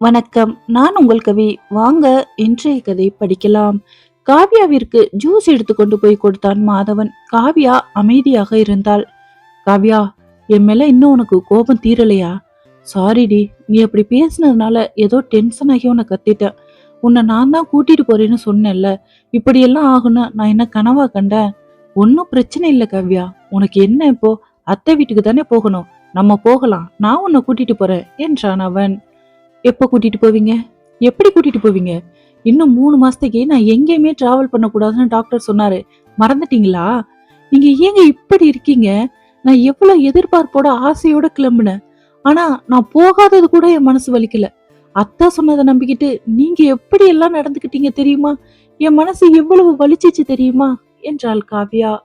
வணக்கம். நான் உங்கள் கவி வாங்க இன்றைய கதை படிக்கலாம். காவ்யாவிற்கு ஜூஸ் எடுத்து கொண்டு போய் கொடுத்தான் மாதவன். காவ்யா அமைதியாக இருந்தாள். காவ்யா என் மேல இன்னும் உனக்கு கோபம் தீரலையா? சாரிடி நீ அப்படி பேசுனதுனால ஏதோ டென்ஷன் ஆகி உன்னை கத்திட்டேன். உன்னை நான் தான் கூட்டிட்டு போறேன்னு சொன்னேன்ல. இப்படியெல்லாம் ஆகும்னு நான் என்ன கனவா கண்டேன்? ஒன்றும் பிரச்சனை இல்லை காவ்யா. உனக்கு என்ன இப்போ? அத்தை வீட்டுக்கு தானே போகணும். நம்ம போகலாம். நான் உன்னை கூட்டிட்டு போறேன் என்றான் அவன். எப்போ கூட்டிட்டு போவீங்க? எப்படி கூட்டிட்டு போவீங்க? இன்னும் மூணு மாசத்துக்கு நான் எங்கேயுமே டிராவல் பண்ணக்கூடாதுன்னு டாக்டர் சொன்னாரு. மறந்துட்டீங்களா? நீங்க ஏங்க இப்படி இருக்கீங்க? நான் எவ்வளவு எதிர்பார்ப்போட ஆசையோட கிளம்புனேன். ஆனா நான் போகாதது கூட என் மனசு வலிக்கல. அத்தா சொன்னதை நம்பிக்கிட்டு நீங்க எப்படி எல்லாம் நடந்துக்கிட்டீங்க தெரியுமா? என் மனசு எவ்வளவு வலிச்சிச்சு தெரியுமா? என்றாள் காவ்யா.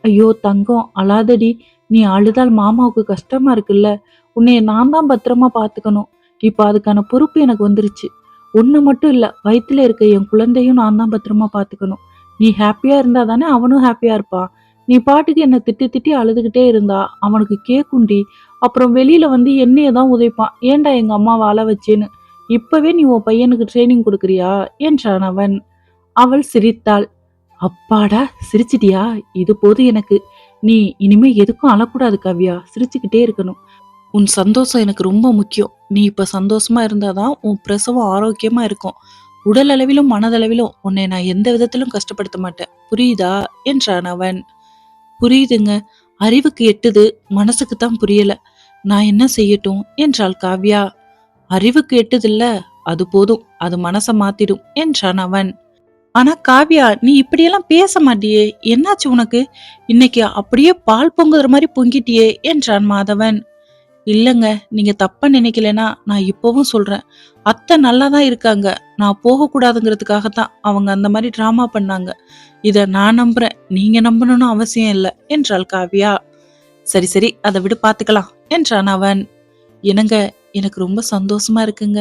ஐயோ தங்கம் அழாதடி. நீ அழுதால் மாமாவுக்கு கஷ்டமா இருக்குல்ல. உன்னைய நான் தான் பத்திரமா பாத்துக்கணும் இப்ப அதுக்கான பொறுப்பு எனக்கு வந்துருச்சு. ஒண்ணு மட்டும் இல்ல வயித்துல இருக்க என் குழந்தையும் நான் தான் பத்திரமா பாத்துக்கணும். நீ ஹாப்பியா இருந்தா தானே அவனும் ஹாப்பியா இருப்பான் நீ பாட்டுக்கு என்னை திட்டி திட்டி அழுதுகிட்டே இருந்தா அவனுக்கு கேக்குண்டி அப்புறம் வெளியில வந்து என்னைய தான் உதைப்பான். ஏன்டா எங்க அம்மாவை அழ வச்சேன்னு? இப்பவே நீ உன் பையனுக்கு ட்ரைனிங் கொடுக்குறியா? என்றான் அவன் அவள் சிரித்தாள். அப்பாடா சிரிச்சிட்டியா? இது போது எனக்கு. நீ இனிமே எதுக்கும் அழக்கூடாது காவ்யா. சிரிச்சுக்கிட்டே இருக்கணும். உன் சந்தோஷம் எனக்கு ரொம்ப முக்கியம். நீ இப்போ சந்தோஷமா இருந்தாதான் உன் பிரசவம் ஆரோக்கியமா இருக்கும். உடல் அளவிலும் மனதளவிலும் உன்னை நான் எந்த விதத்திலும் கஷ்டப்படுத்த மாட்டேன். புரியுதா? என்றான் அவன். புரியுதுங்க. அறிவுக்கு எட்டுது மனசுக்கு தான் புரியல. நான் என்ன செய்யட்டும்? என்றாள் காவ்யா. அறிவுக்கு எட்டுதில்ல அது போதும். அது மனசை மாத்திடும் என்றான் அவன். ஆனா காவ்யா நீ இப்படியெல்லாம் பேச மாட்டியே. என்னாச்சு உனக்கு? இன்னைக்கு அப்படியே பால் பொங்குற மாதிரி பொங்கிட்டியே என்றான் மாதவன். இல்லைங்க நீங்க தப்பா நினைக்கலனா நான் இப்பவும் சொல்றேன். அத்தை நல்லா தான் இருக்காங்க. நான் போகக்கூடாதுங்கிறதுக்காகத்தான் அவங்க அந்த மாதிரி ட்ராமா பண்ணாங்க. இதை நான் நம்புறேன். நீங்க நம்பணும்னு அவசியம் இல்லை என்றாள் காவ்யா. சரி சரி அதை விட பார்த்துக்கலாம் என்றான் அவன். என்னங்க எனக்கு ரொம்ப சந்தோஷமா இருக்குங்க.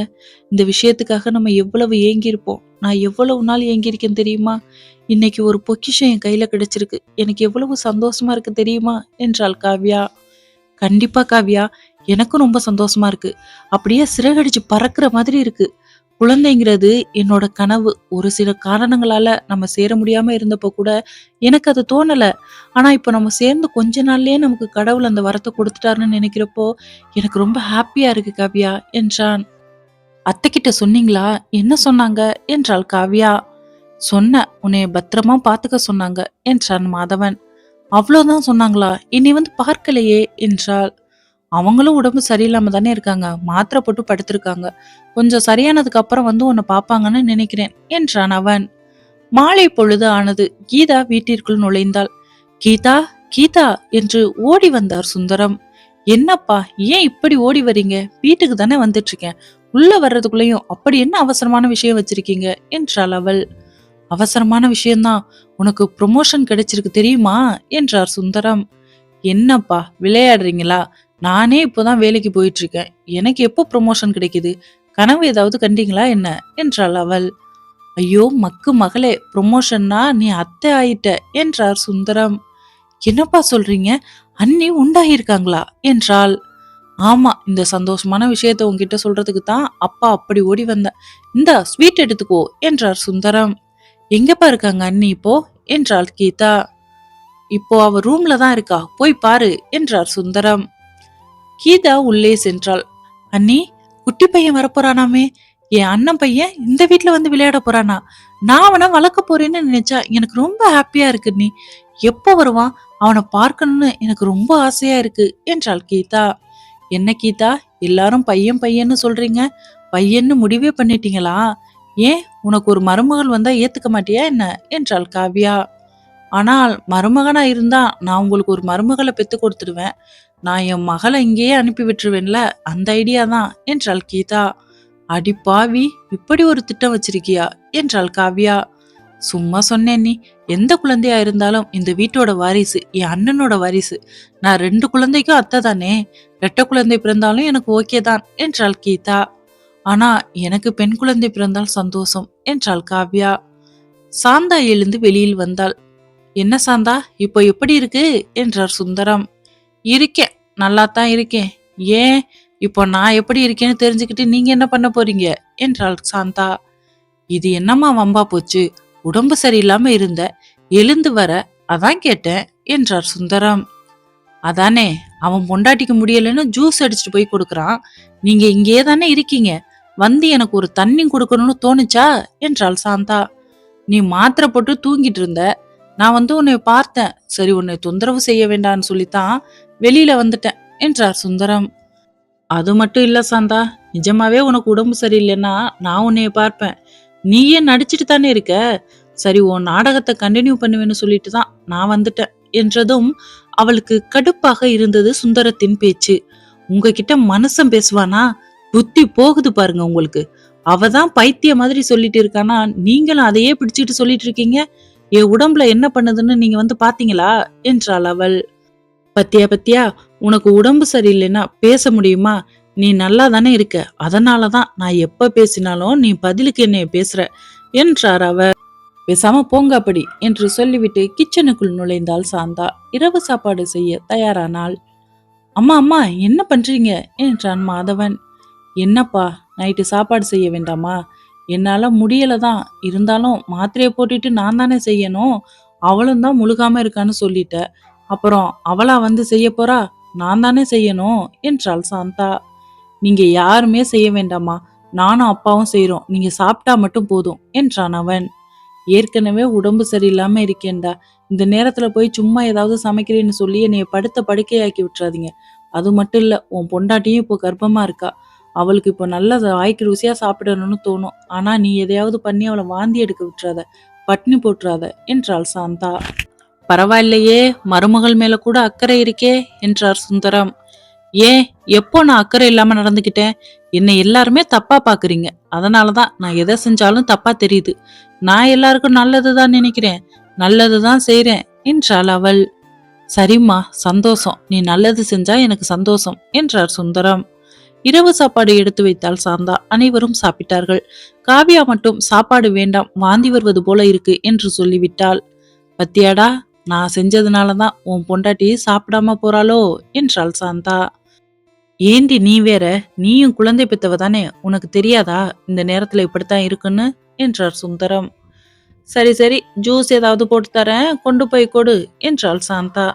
இந்த விஷயத்துக்காக நம்ம எவ்வளவு ஏங்கியிருப்போம். நான் எவ்வளவு நாள் ஏங்கியிருக்கேன் தெரியுமா? இன்னைக்கு ஒரு பொக்கிஷம் என் கையில கிடைச்சிருக்கு. எனக்கு எவ்வளவு சந்தோஷமா இருக்கு தெரியுமா? என்றாள் காவ்யா. கண்டிப்பா காவ்யா எனக்கும் ரொம்ப சந்தோஷமா இருக்கு. அப்படியே சிறகடிச்சு பறக்கிற மாதிரி இருக்கு. குழந்தைங்கிறது என்னோட கனவு. ஒரு சில காரணங்களால நம்ம சேர முடியாம இருந்தப்போ கூட எனக்கு அது தோணல. ஆனா இப்போ நம்ம சேர்ந்து கொஞ்ச நாள்லயே நமக்கு கடவுள் அந்த வரத்தை கொடுத்துட்டாருன்னு நினைக்கிறப்போ எனக்கு ரொம்ப ஹாப்பியா இருக்கு காவ்யா என்றான். அத்தைக்கிட்ட சொன்னீங்களா? என்ன சொன்னாங்க? என்றாள் காவ்யா. சொன்ன உன்னைய பத்திரமா பாத்துக்க சொன்னாங்க என்றான் மாதவன். அவ்வளோதான் சொன்னாங்களா? என்னை வந்து பார்க்கலையே என்றாள். அவங்களும் உடம்பு சரியில்லாம தானே இருக்காங்க. மாத்திரை போட்டு படுத்திருக்காங்க. கொஞ்சம் சரியானதுக்கு அப்புறம் வந்து உன்னை பாப்பாங்கன்னு நினைக்கிறேன் என்றான் அவன். மாலை பொழுது ஆனது கீதா வீட்டிற்குள் நுழைந்தாள். கீதா கீதா என்று ஓடி வந்தார் சுந்தரம். என்னப்பா ஏன் இப்படி ஓடி வரீங்க? வீட்டுக்கு தானே வந்துட்டு இருக்கேன் உள்ள வர்றதுக்குள்ளயும் அப்படி என்ன அவசரமான விஷயம் வச்சிருக்கீங்க? என்றாள் அவள். அவசரமான விஷயம்தான். உனக்கு ப்ரொமோஷன் கிடைச்சிருக்கு தெரியுமா? என்றார் சுந்தரம். என்னப்பா விளையாடுறீங்களா? நானே இப்போதான் வேலைக்கு போயிட்டு இருக்கேன் எனக்கு எப்போ ப்ரொமோஷன் கிடைக்குது? கனவு ஏதாவது கண்டீங்களா என்ன? என்றாள் அவள். ஐயோ மக்கு மகளே ப்ரொமோஷன்னா நீ அத்தை ஆயிட்ட என்றார் சுந்தரம். என்னப்பா சொல்றீங்க? அண்ணி உண்டாகியிருக்காங்களா? என்றாள். ஆமா இந்த சந்தோஷமான விஷயத்த உங்ககிட்ட சொல்றதுக்கு தான் அப்பா அப்படி ஓடி வந்தேன் இந்த ஸ்வீட் எடுத்துக்கோ என்றார் சுந்தரம். எங்கப்பா இருக்காங்க அண்ணி இப்போ? என்றாள் கீதா. இப்போ அவ ரூம்ல தான் இருக்கா. போய் பாரு என்றார் சுந்தரம். கீதா உள்ளே சென்றாள். அண்ணி குட்டி பையன் வரப்போறானாமே. என் அண்ணன் பையன் இந்த வீட்டுல வந்து விளையாட போறானா? நான் அவனை வளர்க்க போறேன்னு நினைச்சா எனக்கு ரொம்ப ஹாப்பியா இருக்கு நீ எப்போ வருவான்? அவனை பார்க்கணும்னு எனக்கு ரொம்ப ஆசையா இருக்கு என்றாள் கீதா. என்ன கீதா? எல்லாரும் பையன் பையன்னு சொல்றீங்க. பையன்னு முடிவே பண்ணிட்டீங்களா? ஏன் உனக்கு ஒரு மருமகள் வந்தா ஏத்துக்க மாட்டியா என்ன? என்றாள் காவ்யா. ஆனால் மருமகனாக இருந்தால் நான் உங்களுக்கு ஒரு மருமகளை பெற்று கொடுத்துடுவேன். நான் என் மகளை இங்கேயே அனுப்பி விட்டுருவேன்ல அந்த ஐடியா தான் என்றாள் கீதா. அடி பாவி இப்படி ஒரு திட்டம் வச்சிருக்கியா என்றாள் காவ்யா. சும்மா சொன்னேன் நீ எந்த குழந்தையா இருந்தாலும் இந்த வீட்டோட வாரிசு என் அண்ணனோட வாரிசு. நான் ரெண்டு குழந்தைக்கும் அத்தை தானே ரெட்ட குழந்தை பிறந்தாலும் எனக்கு ஓகே தான் என்றாள் கீதா. ஆனா எனக்கு பெண் குழந்தை பிறந்தால் சந்தோஷம் என்றாள் காவ்யா. சாந்தா எழுந்து வெளியில் வந்தாள். என்ன சாந்தா இப்போ எப்படி இருக்கு? என்றார் சுந்தரம். இருக்கேன் நல்லா தான் இருக்கேன். ஏன்? இப்போ நான் எப்படி இருக்கேன்னு தெரிஞ்சுக்கிட்டு நீங்க என்ன பண்ண போறீங்க? என்றாள் சாந்தா. இது என்னம்மா வம்பா போச்சு? உடம்பு சரியில்லாம இருந்த எழுந்து வர அதான் கேட்டேன் என்றார் சுந்தரம். அதானே அவன் பொண்டாட்டிக்கு முடியலன்னு ஜூஸ் அடிச்சுட்டு போய் கொடுக்கறான். நீங்க இங்கே தானே இருக்கீங்க? வந்து எனக்கு ஒரு தண்ணி கொடுக்கணும்னு தோணுச்சா? என்றாள் சாந்தா. நீ மாத்திரை போட்டு தூங்கிட்டு இருந்த நான் வந்து உன்னை பார்த்தேன். சரி உன்னை தொந்தரவு செய்ய வேண்டாம்னு சொல்லித்தான் வெளியில வந்துட்டேன் என்றார் சுந்தரம். அது மட்டும் இல்ல சாந்தா நிஜமாவே உனக்கு உடம்பு சரியில்லைன்னா நான் உன்னைய பார்ப்பேன். நீயே நடிச்சிட்டு தானே இருக்க? சரி உன் நாடகத்தை கண்டினியூ பண்ணுவேன்னு சொல்லிட்டு தான் நான் வந்துட்டேன் என்றதும் அவளுக்கு கடுப்பாக இருந்தது சுந்தரத்தின் பேச்சு. உங்ககிட்ட மனுஷன் பேசுவானா? புத்தி போகுது பாருங்க உங்களுக்கு. அவதான் பைத்திய மாதிரி சொல்லிட்டு இருக்கானா? நீங்களும் அதையே பிடிச்சிட்டு சொல்லிட்டு இருக்கீங்க. என் உடம்புல என்ன பண்ணுதுன்னு நீங்க வந்து பாத்தீங்களா? என்றாள் அவள். பத்தியா பத்தியா உனக்கு உடம்பு சரியில்லைன்னா பேச முடியுமா? நீ நல்லா தானே இருக்க. அதனாலதான் நான் எப்ப பேசினாலும் நீ பதிலுக்கு என்னைய பேசுற என்றார் அவர் பேசாம போங்க அப்படி என்று சொல்லிவிட்டு கிச்சனுக்குள் நுழைந்தாள் சாந்தா. இரவு சாப்பாடு செய்ய தயாரானாள். அம்மா அம்மா என்ன பண்றீங்க? என்றான் மாதவன். என்னப்பா நைட்டு சாப்பாடு செய்ய வேண்டாமா? என்னால் முடியலை தான். இருந்தாலும் மாத்திரையை போட்டுட்டு நான் தானே செய்யணும். அவளும் தான் முழுகாமல் இருக்கான்னு சொல்லிட்ட. அப்புறம் அவளா வந்து செய்ய போறா? நான் தானே செய்யணும் என்றாள் சாந்தா. நீங்கள் யாருமே செய்ய வேண்டாமா நானும் அப்பாவும் செய்கிறோம் நீங்கள் சாப்பிட்டா மட்டும் போதும் என்றான் அவன். ஏற்கனவே உடம்பு சரியில்லாமல் இருக்கேன்டா. இந்த நேரத்தில் போய் சும்மா ஏதாவது சமைக்கிறேன்னு சொல்லி என்னைய படுத்த படுக்கையாக்கி விட்டுறாதீங்க. அது மட்டும் இல்லை உன் பொண்டாட்டியும் இப்போ கர்ப்பமாக இருக்கா. அவளுக்கு இப்போ நல்லது வாய்க்கு ருசியாக சாப்பிடணும்னு தோணும். ஆனால் நீ எதையாவது பண்ணி அவளை வாந்தி எடுக்க விட்டுறாத. பட்னி போட்டுறாத என்றாள் சாந்தா. பரவாயில்லையே மருமகள் மேல கூட அக்கறை இருக்கே என்றார் சுந்தரம். ஏன் எப்போ நான் அக்கறை இல்லாம நடந்துக்கிட்டேன்? என்னை எல்லாருமே தப்பா பாக்குறீங்க. அதனாலதான் நான் எதை செஞ்சாலும் தப்பா தெரியுது. நான் எல்லாருக்கும் நல்லதுதான் நினைக்கிறேன். நல்லதுதான் செய்கிறேன் என்றாள் அவள். சரிம்மா சந்தோஷம். நீ நல்லது செஞ்சா எனக்கு சந்தோஷம் என்றார் சுந்தரம். இரவு சாப்பாடு எடுத்து வைத்தால் சாந்தா. அனைவரும் சாப்பிட்டார்கள். காவியா மட்டும் சாப்பாடு வேண்டாம் வாந்தி வருவது போல இருக்கு என்று சொல்லிவிட்டாள். பத்தியாடா நான் செஞ்சதுனாலதான் உன் பொண்டாட்டி சாப்பிடாம போறாளோ என்றாள் சாந்தா. ஏண்டி நீ வேற? நீயும் குழந்தை பெத்தவ தானே? உனக்கு தெரியாதா? இந்த நேரத்துல இப்படித்தான் இருக்குன்னு? என்றார் சுந்தரம். சரி சரி ஜூஸ் ஏதாவது போட்டு தரேன் கொண்டு போய் கொடு என்றாள் சாந்தா.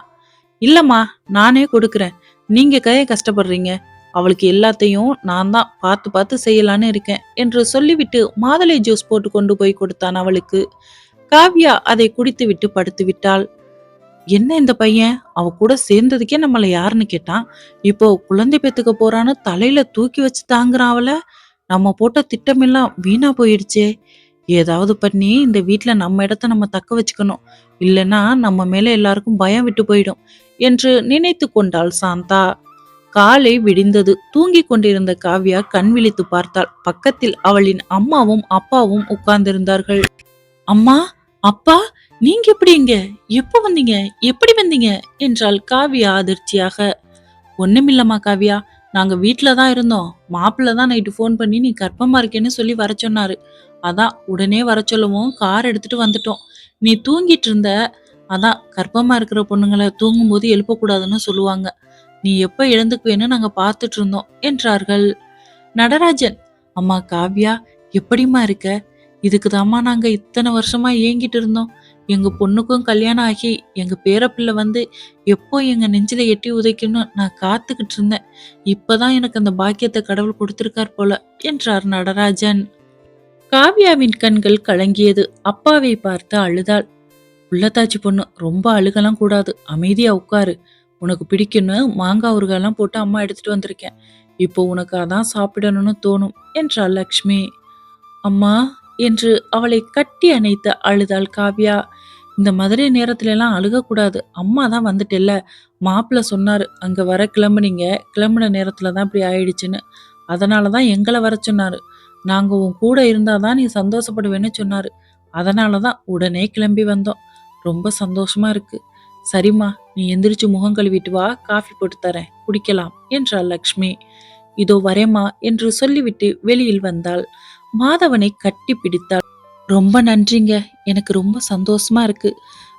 இல்லம்மா நானே கொடுக்குறேன். நீங்க கைய கஷ்டப்படுறீங்க. அவளுக்கு எல்லாத்தையும் நான் தான் பார்த்து பார்த்து செய்யலான்னு இருக்கேன் என்று சொல்லிவிட்டு மாதுளை ஜூஸ் போட்டு கொண்டு போய் கொடுத்தான் அவளுக்கு. காவ்யா அதை குடித்து விட்டு படுத்து விட்டாள். என்ன இந்த பையன்? அவ கூட சேர்ந்ததுக்கே நம்மளை யாருன்னு கேட்டான். இப்போ குழந்தை பெத்துக்க போறான்னு தலையில தூக்கி வச்சு தாங்குறான் அவளை. நம்ம போட்ட திட்டமெல்லாம் வீணா போயிடுச்சே. ஏதாவது பண்ணி இந்த வீட்டில் நம்ம இடத்த நம்ம தக்க வச்சுக்கணும். இல்லைன்னா நம்ம மேல எல்லாருக்கும் பயம் விட்டு போயிடும் என்று நினைத்து கொண்டாள் சாந்தா. காலை விடிந்தது. தூங்கிக் கொண்டிருந்த காவ்யா கண் விழித்து பார்த்தாள். பக்கத்தில் அவளின் அம்மாவும் அப்பாவும் உட்கார்ந்திருந்தார்கள். அம்மா அப்பா நீங்க எப்படி இங்க? எப்ப வந்தீங்க? எப்படி வந்தீங்க? என்றாள் காவ்யா அதிர்ச்சியாக. ஒண்ணுமில்லம்மா காவ்யா நாங்க வீட்ல தான் இருந்தோம். மாப்பிள்ள தான் நைட்டு ஃபோன் பண்ணி நீ கர்ப்பமா இருக்கேன்னு சொல்லி வர சொன்னாரு. அதான் உடனே வர சொல்லவும். கார் எடுத்துட்டு வந்துட்டோம். நீ தூங்கிட்டு இருந்த அதான் கர்ப்பமா இருக்கிற பொண்ணுங்களை தூங்கும்போது எழுப்பக்கூடாதுன்னு சொல்லுவாங்க. நீ எப்ப எழுந்துக்குவேன்னு நாங்க பார்த்துட்டு இருந்தோம் என்றார்கள். நடராஜன் அம்மா காவ்யா எப்படிம்மா இருக்க? இதுக்குதாம்மா நாங்க இத்தனை வருஷமா ஏங்கிட்டு இருந்தோம். எங்க பொண்ணுக்கும் கல்யாணம் ஆகி எங்க பேரப்பிள்ளை வந்து எப்போ எங்க நெஞ்சில எட்டி உதைக்கணும் நான் காத்துக்கிட்டு இருந்தேன். இப்பதான் எனக்கு அந்த பாக்கியத்தை கடவுள் கொடுத்திருக்கார் போல என்றார் நடராஜன். காவ்யாவின் கண்கள் கலங்கியது. அப்பாவை பார்த்து அழுதாள். உள்ளத்தாச்சி பொண்ணு ரொம்ப அழுகலாம் கூடாது. அமைதியா உட்காரு. உனக்கு பிடிக்குன்னு மாங்காய் ஊறுகாயெல்லாம் போட்டு அம்மா எடுத்துட்டு வந்திருக்கேன். இப்போ உனக்கு அதான் சாப்பிடணும்னு தோணும் என்றாள் லக்ஷ்மி. அம்மா என்று அவளை கட்டி அணைத்து அழுதாள் காவ்யா. இந்த மாதிரி நேரத்துலலாம் அழுகக்கூடாது அம்மா தான் வந்துட்டேல்ல. மாப்பிள்ள சொன்னார் அங்கே வர கிளம்புனீங்க கிளம்புன நேரத்தில் தான் இப்படி ஆயிடுச்சுன்னு. அதனால தான் எங்களை வர சொன்னார். நாங்கள் உன் கூட இருந்தால் தான் நீ சந்தோஷப்படுவேன்னு சொன்னார். அதனால தான் உடனே கிளம்பி வந்தோம். ரொம்ப சந்தோஷமாக இருக்குது சரிம்மா நீ எந்திரிச்சு முகம் கழுவிட்டு வா காஃபி போட்டு தரேன் குடிக்கலாம் என்றாள் லக்ஷ்மி. இதோ வரேம்மா என்று சொல்லிவிட்டு வெளியில் வந்தாள். மாதவனை கட்டி பிடித்தாள். ரொம்ப நன்றிங்க எனக்கு ரொம்ப சந்தோஷமா இருக்கு.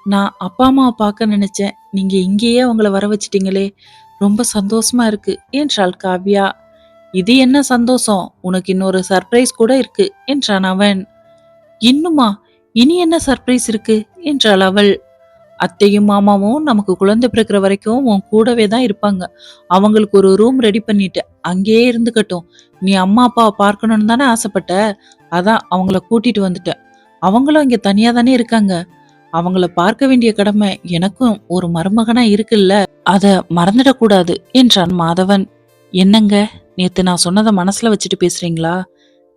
நான் அப்பா அம்மாவை பார்க்க நினைச்சேன். நீங்க இங்கேயே அவங்கள வர வச்சிட்டீங்களே ரொம்ப சந்தோஷமா இருக்கு என்றாள் காவ்யா. இது என்ன சந்தோஷம்? உனக்கு இன்னொரு சர்ப்ரைஸ் கூட இருக்கு என்றான் அவன். இன்னுமா? இனி என்ன சர்ப்ரைஸ் இருக்கு? என்றாள் அவள். அத்தையும் மாமாவும் நமக்கு குழந்தை பிறக்கிற வரைக்கும் உன் கூடவே தான் இருப்பாங்க. அவங்களுக்கு ஒரு ரூம் ரெடி பண்ணிட்டு அங்கேயே இருந்துக்கட்டும். நீ அம்மா அப்பாவை பார்க்கணும்னு தானே ஆசைப்பட்ட? அதான் அவங்கள கூட்டிட்டு வந்துட்டேன். அவங்களும் இங்கே தனியாக தானே இருக்காங்க. அவங்கள பார்க்க வேண்டிய கடமை எனக்கும் ஒரு மருமகனா இருக்குல்ல. அதை மறந்துடக்கூடாது என்றான் மாதவன். என்னங்க? நேத்து நான் சொன்னதை மனசுல வச்சுட்டு பேசுறீங்களா?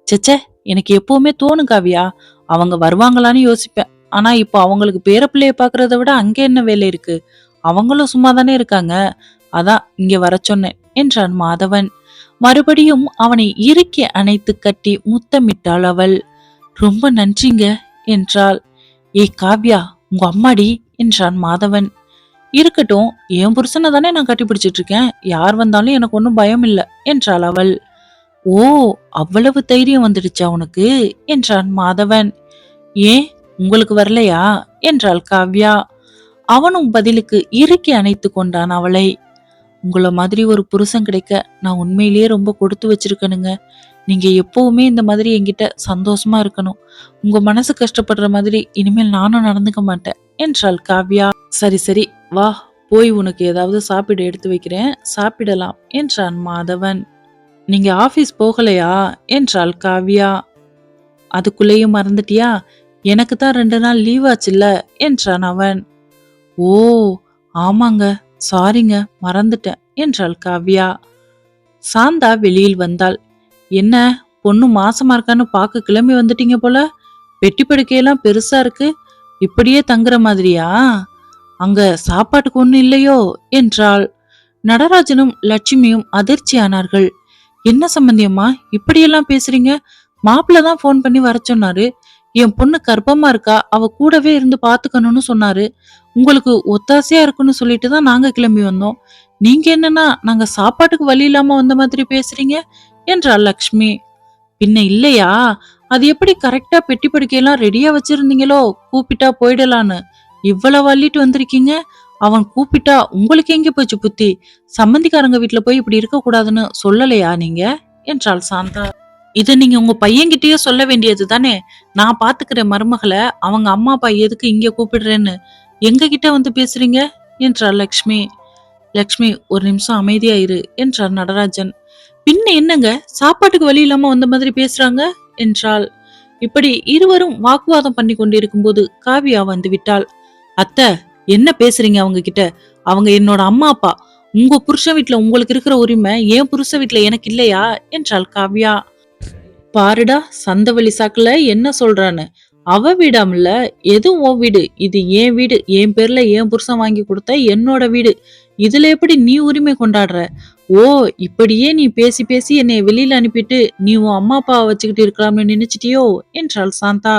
ச்சே எனக்கு எப்பவுமே தோணும் காவியா. அவங்க வருவாங்களான்னு யோசிப்பேன். ஆனா இப்போ அவங்களுக்கு பேரப்பிள்ளைய பாக்குறத விட அங்க என்ன வேலை இருக்கு? அவங்களும் சும்மா தானே இருக்காங்க. அதான் இங்க வர சொன்னேன் என்றான் மாதவன். மறுபடியும் அவனை இறுக்கி அணைத்து கட்டி முத்தமிட்டாள் அவள். ரொம்ப நன்றிங்க என்றாள். ஏய் காவ்யா உங்க அம்மாடி என்றான் மாதவன். இருக்கட்டும் என் புருஷனை தானே நான் கட்டி பிடிச்சிட்டு இருக்கேன். யார் வந்தாலும் எனக்கு ஒன்றும் பயம் இல்லை என்றாள் அவள். ஓ அவ்வளவு தைரியம் வந்துடுச்சா உனக்கு என்றான் மாதவன். ஏன்? உங்களுக்கு வரலையா? என்றாள் காவ்யா. அவனும் பதிலுக்கு இறுக்கி அணைத்து கொண்டான் அவளை. உங்கள மாதிரி ஒரு புருஷன் கிடைக்க நான் உண்மையிலேயே ரொம்ப கொடுத்து வச்சிருக்கணுங்க. நீங்க எப்பவுமே இந்த மாதிரி என்கிட்ட சந்தோஷமா இருக்கணும். உங்க மனசு கஷ்டப்படுற மாதிரி இனிமேல் நானும் நடந்துக்க மாட்டேன் என்றாள் காவ்யா. சரி சரி வா போய் உனக்கு ஏதாவது சாப்பிட எடுத்து வைக்கிறேன். சாப்பிடலாம் என்றான் மாதவன். நீங்க ஆபீஸ் போகலையா? என்றாள் காவ்யா. அதுக்குள்ளேயும் மறந்துட்டியா? எனக்கு தான் ரெண்டு நாள் லீவ் ஆச்சுல்ல என்றான் அவன். ஓ ஆமாங்க சாரிங்க மறந்துட்டேன் என்றாள் காவ்யா. சாந்தா வெளியில் வந்தாள். என்ன பொண்ணு மாசமா இருக்கான்னு பார்க்க கிளம்பி வந்துட்டீங்க போல? பெட்டி படுக்கையெல்லாம் பெருசா இருக்கு இப்படியே தங்குற மாதிரியா? அங்க சாப்பாட்டுக்கு ஒண்ணு இல்லையோ என்றாள். நடராஜனும் லட்சுமியும் அதிர்ச்சியானார்கள் என்ன சம்பந்தியம்மா இப்படியெல்லாம் பேசுறீங்க? மாப்பிள்ள தான் ஃபோன் பண்ணி வர சொன்னாரு. என் பொண்ணு கர்ப்பமா இருக்கா? அவ கூடவே இருந்து பாத்துக்கணும்னு சொன்னாரு. உங்களுக்கு ஒத்தாசையா இருக்குன்னு சொல்லிட்டு தான் நாங்க கிளம்பி வந்தோம். நீங்க என்னன்னா நாங்க சாப்பாட்டுக்கு வழி இல்லாம வந்த மாதிரி பேசுறீங்க? என்றாள் லக்ஷ்மி. பின்ன இல்லையா? அது எப்படி கரெக்டா பெட்டி படுக்கையெல்லாம் ரெடியா வச்சிருந்தீங்களோ? கூப்பிட்டா போயிடலான்னு. இவ்வளவு அள்ளிட்டு வந்திருக்கீங்க. அவன் கூப்பிட்டா உங்களுக்கு எங்க போச்சு புத்தி? சம்மந்திக்காரங்க வீட்டுல போய் இப்படி இருக்க கூடாதுன்னு சொல்லலையா நீங்க? என்றாள் சாந்தா. இதை நீங்க உங்க பையன்கிட்டயே சொல்ல வேண்டியது தானே நான் பாத்துக்கிற மருமகளை அவங்க அம்மா அப்பா எதுக்கு இங்க கூப்பிடுறேன்னு? எங்க கிட்ட வந்து பேசுறீங்க? என்றாள் லக்ஷ்மி. லக்ஷ்மி ஒரு நிமிஷம் அமைதியா இரு என்றார் நடராஜன். பின்ன என்னங்க? சாப்பாட்டுக்கு வழி இல்லாம வந்த மாதிரி பேசுறாங்க? என்றாள். இப்படி இருவரும் வாக்குவாதம் பண்ணி கொண்டிருக்கும் போது காவியா வந்து விட்டாள். அத்தை என்ன பேசுறீங்க அவங்க கிட்ட அவங்க என்னோட அம்மா அப்பா. உங்க புருஷன் வீட்டுல உங்களுக்கு இருக்கிற உரிமை என் புருஷ வீட்டுல எனக்கு இல்லையா? என்றாள் காவ்யா. பாருடா சந்தவெளி சாக்குல என்ன சொல்றான்னு. அவ வீடாமல்ல எதுவும் உன் வீடு? இது என் வீடு என் பேர்ல என் புருஷன் வாங்கி கொடுத்த என்னோட வீடு. இதுல எப்படி நீ உரிமை கொண்டாடுற? ஓ இப்படியே நீ பேசி பேசி என்னை வெளியில அனுப்பிட்டு நீ உன் அம்மா அப்பாவை வச்சுக்கிட்டு இருக்கலாம்னு நினைச்சிட்டியோ? என்றாள் சாந்தா.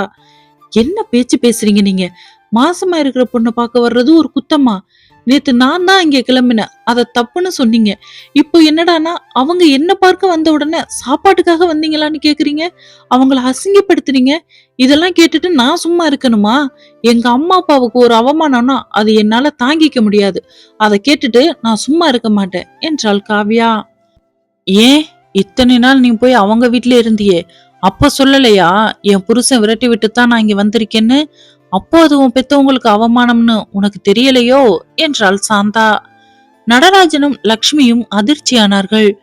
என்ன பேச்சு பேசுறீங்க நீங்க? மாசமா இருக்கிற பொண்ணை பார்க்க வர்றது ஒரு குத்தமா? நேத்து நான் தான் இங்க கிளம்பினேன். அதை தப்புன்னு சொன்னீங்க. இப்போ என்னடானா அவங்க என்ன பார்க்க வந்த உடனே சாப்பாட்டுக்காக வந்தீங்களான்னு கேக்குறீங்க? அவங்கள அசிங்கப்படுத்துறீங்க? இதெல்லாம் கேட்டுட்டு நான் சும்மா இருக்கணுமா? எங்க அம்மா அப்பாவுக்கு ஒரு அவமானம்னா அது என்னால தாங்கிக்க முடியாது. அதை கேட்டுட்டு நான் சும்மா இருக்க மாட்டேன் என்றாள் காவ்யா. ஏன்? இத்தனை நாள் நீ போய் அவங்க வீட்ல இருந்தியே. அப்ப சொல்லலையா? என் புருஷன் விரட்டி விட்டு தான் நான் இங்க வந்திருக்கேன்னு? அப்போது உன் பெத்தவங்களுக்கு அவமானம்னு உனக்கு தெரியலையோ? என்றாள் சாந்தா. நடராஜனும் லக்ஷ்மியும் அதிர்ச்சியானார்கள்.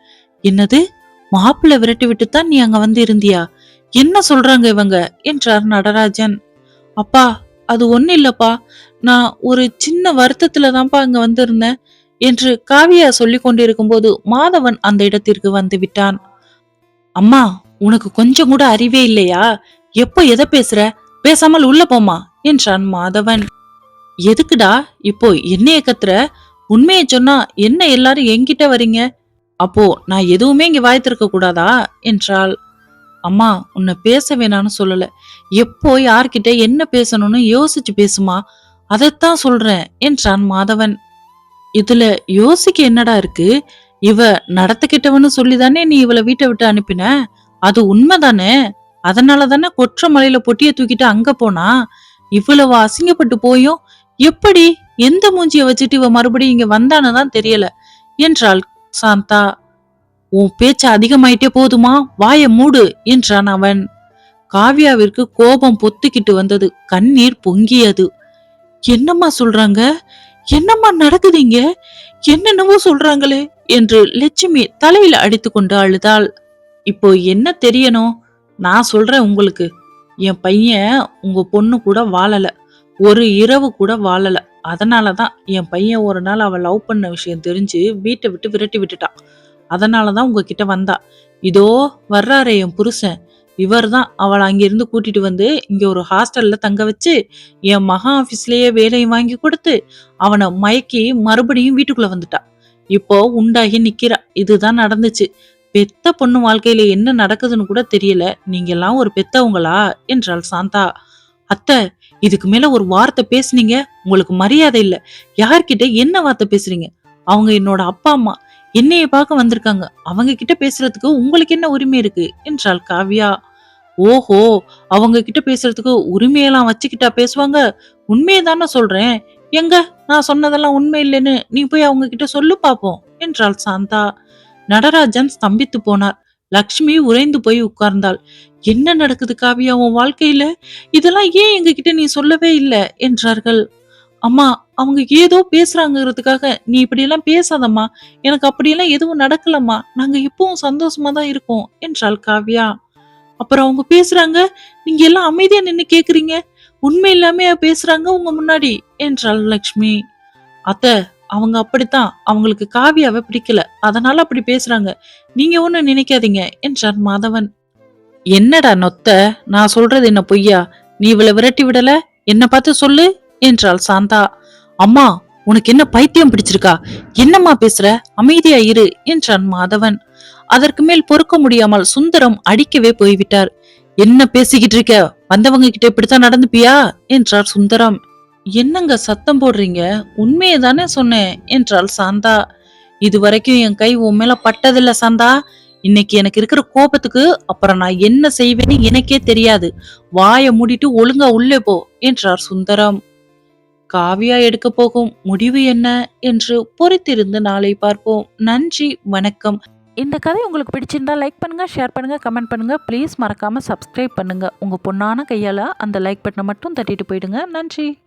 என்னது? மாப்பிள்ளை விரட்டி விட்டுத்தான் நீ அங்க வந்து இருந்தியா என்ன சொல்றாங்க இவங்க? என்றார் நடராஜன். அப்பா அது ஒண்ணு இல்லப்பா. நான் ஒரு சின்ன வருத்தத்துல தான்ப்பா அங்க வந்திருந்தேன் என்று காவியா சொல்லிக் கொண்டிருக்கும் போது மாதவன் அந்த இடத்திற்கு வந்து விட்டான். அம்மா உனக்கு கொஞ்சம் கூட அறிவே இல்லையா? எப்போ எதை பேசுற? பேசாமல் உள்ள போமா என்றான் மாதவன். எதுக்குடா இப்போ என்னைய கத்துற? உண்மையை சொன்னா என்ன எல்லாரும் என்கிட்ட வரீங்க? அப்போ நான் எதுவுமே இங்க வாய்த்திருக்க கூடாதா? என்றாள். அம்மா உன்னை பேச வேணான்னு சொல்லல. எப்போ யார்கிட்ட என்ன பேசணும்னு யோசிச்சு பேசுமா? அதைத்தான் சொல்றேன் என்றான் மாதவன். இதுல யோசிக்க என்னடா இருக்கு? இவ நடத்துக்கிட்டவனு சொல்லிதானே நீ இவளை வீட்டை விட்டு அனுப்பின? அது உண்மைதானே? அதனால தானே கொற்ற மலையில பொட்டிய தூக்கிட்டு அங்க போனா? இவ்வளவு அசிங்கப்பட்டு போயும் எப்படி எந்த மூஞ்சிய வச்சுட்டு இவ மறுபடியும் இங்க வந்தான்னு தான் தெரியல. என்றாள் சாந்தா. உன் பேச்சு அதிகமாயிட்டே போதுமா? வாய மூடு என்றான் அவன். காவ்யாவிற்கு கோபம் பொத்துக்கிட்டு வந்தது. கண்ணீர் பொங்கியது. என்னம்மா சொல்றாங்க? என்னம்மா நடக்குதுங்க என்னென்னவோ சொல்றாங்களே என்று லட்சுமி தலையில அடித்துக்கொண்டு அழுதாள். இப்போ என்ன தெரியணும்? நான் சொல்றேன் உங்களுக்கு. என் பையன் உங்க பொண்ணு கூட வாழல. ஒரு இரவு கூட வாழல. அதனாலதான் என் பையன் ஒரு நாள் அவள் லவ் பண்ண விஷயம் தெரிஞ்சு வீட்டை விட்டு விரட்டி விட்டுட்டான். அதனால தான் உங்ககிட்ட வந்தா. இதோ வர்றாரே என் புருஷன். இவர்தான் அவளை அங்கிருந்து கூட்டிட்டு வந்து இங்க ஒரு ஹாஸ்டல்ல தங்க வச்சு என் மகா ஆபீஸ்லயே வேலையும் வாங்கி கொடுத்து அவனை மயக்கி மறுபடியும் வீட்டுக்குள்ள வந்துட்டா. இப்போ உண்டாகி நிக்கிறா. இதுதான் நடந்துச்சு. பெத்த பொண்ணு வாழ்க்கையில என்ன நடக்குதுன்னு கூட தெரியல. நீங்க எல்லாம் ஒரு பெத்தவங்களா? என்றாள் சாந்தா. அத்தை இதுக்கு மேல ஒரு வார்த்தை பேசுனீங்க. உங்களுக்கு மரியாதை இல்ல. யார்கிட்ட என்ன வார்த்தை பேசுறீங்க? அவங்க என்னோட அப்பா அம்மா என்னைய பார்க்க வந்திருக்காங்க. அவங்க கிட்ட பேசுறதுக்கு உங்களுக்கு என்ன உரிமை இருக்கு? என்றாள் காவ்யா. ஓஹோ அவங்க கிட்ட பேசுறதுக்கு உரிமையெல்லாம் வச்சுக்கிட்டா பேசுவாங்க? உண்மையை தானே சொல்றேன். எங்க? நான் சொன்னதெல்லாம் உண்மை இல்லைன்னு நீ போய் அவங்க கிட்ட சொல்லு பாப்போம் என்றாள் சாந்தா. நடராஜன் ஸ்தம்பித்து போனார். லக்ஷ்மி உறைந்து போய் உட்கார்ந்தாள். என்ன நடக்குது காவியா உன் வாழ்க்கையில? இதெல்லாம் ஏன் எங்ககிட்ட நீ சொல்லவே இல்லை? என்றார்கள். அம்மா அவங்க ஏதோ பேசுறாங்கிறதுக்காக நீ இப்படியெல்லாம் பேசாதம்மா. எனக்கு அப்படியெல்லாம் எதுவும் நடக்கலம்மா. நாங்க இப்பவும் சந்தோஷமா தான் இருக்கோம் என்றாள் காவ்யா. அப்புறம் அவங்க பேசுறாங்க? நீங்க எல்லாம் அமைதியா நின்று கேக்குறீங்க? உண்மை இல்லாம பேசுறாங்க உங்க முன்னாடி? என்றாள் லக்ஷ்மி. அத்தை அவங்க அப்படித்தான். அவங்களுக்கு காவியாவை பிடிக்கல. அதனால அப்படி பேசுறாங்க. நீங்க ஒண்ணு நினைக்காதீங்க என்றான் மாதவன். என்னடா நொத்த? நான் சொல்றது என்ன பொய்யா? நீ இவளை விரட்டி விடல? என்ன பார்த்து சொல்லு என்றாள் சாந்தா. அம்மா உனக்கு என்ன பைத்தியம் பிடிச்சிருக்கா? என்னம்மா பேசுற? அமைதியா இரு என்றான் மாதவன். அதற்கு மேல் பொறுக்க முடியாமல் சுந்தரம் அடிக்கவே போய்விட்டார். என்ன பேசிக்கிட்டு இருக்க? வந்தவங்க கிட்ட இப்படித்தான் நடந்துப்பியா? என்றார் சுந்தரம். என்னங்க சத்தம் போடுறீங்க? உண்மையை தானே சொன்னேன் என்றாள் சாந்தா. இதுவரைக்கும் என் கை உன் மேல பட்டதில்ல சாந்தா. இன்னைக்கு எனக்கு இருக்கிற கோபத்துக்கு அப்புறம் நான் என்ன செய்வேன்னு எனக்கே தெரியாது. வாயை மூடிட்டு ஒழுங்கா உள்ளே போ என்றார் சுந்தரம். காவியா எடுக்க போகும் முடிவு என்ன? என்று பொறுத்திருந்து நாளை பார்ப்போம். நன்றி வணக்கம். இந்த கதை உங்களுக்கு பிடிச்சிருந்தா லைக் பண்ணுங்க ஷேர் பண்ணுங்க கமெண்ட் பண்ணுங்க. ப்ளீஸ் மறக்காம சப்ஸ்கிரைப் பண்ணுங்க. உங்க பொண்ணான கையால அந்த லைக் பட்டனை மட்டும் தட்டிட்டு போயிடுங்க. நன்றி.